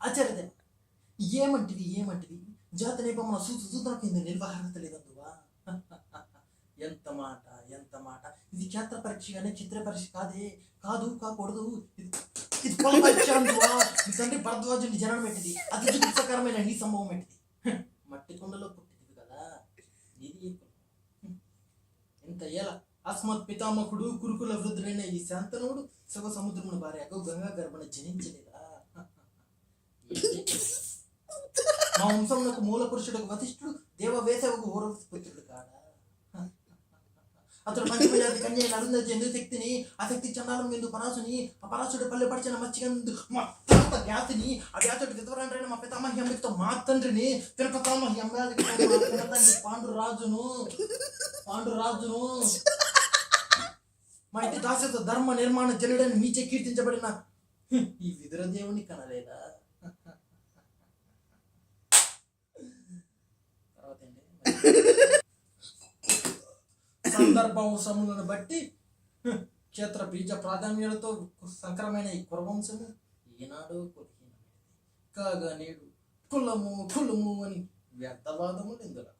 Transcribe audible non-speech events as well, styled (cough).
ఆచార్యదే ఏమంటివి ఏమంటిది? జాతి నేపమన సూచు సూత్రకింద నిర్వహణ లేదందువా (laughs) ఎంత మాట ఎంత మాట. ఇది క్షేత్ర పరీక్ష కానీ చిత్ర పరీక్ష కాదే కాదు కాకూడదు. ఇది కుల పరీక్ష నీ తండ్రి భరద్వాజుని జనం పెట్టింది అది చికిత్సకరమైన నీ సంభవం పెట్టింది (laughs) మట్టి కుండలో పుట్టింది కదా. ఇది ఈ కులం. (laughs) ఇంత ఏల అస్మత్ పితామకుడు కురుకుల వృద్ధుడైన ఈ శాంతనుడు శివ సముద్రమును భార్య గంగా గర్భను జనించలేదా? మా వంశమునకు మూల పురుషుడు వశిష్ఠుడు దేవ వేసవకు పుత్రుడు కాడా? అతడు పంచమయాది కన్య అరుంధతి ఎందు శక్తిని ఆ శక్తి చండాలం ఎందు పరాసుని ఆ పరాసుడు పల్లె పడిచిన మత్స్యందు మా తాత జ్ఞాతిని ఆ జ్ఞాతుడు విధవరండ్రైన మా పితామహ్యంతో మా తండ్రిని పినపతామహ్యం తండ్రి పాండు రాజును పాండు రాజును మా ఇంటి దాసత ధర్మ నిర్మాణ జనుడని మీచే కీర్తించబడిన ఈ విదురదేవుని కనలేదా? తర్వాత ఏంటి? బట్టి క్షేత్ర బీజ ప్రాధాన్యాలతో సంకరమైన ఈ కురవంశము ఈనాడు కాగా నేడు కులము కులము అని వ్యర్థవాదములు ఇందులో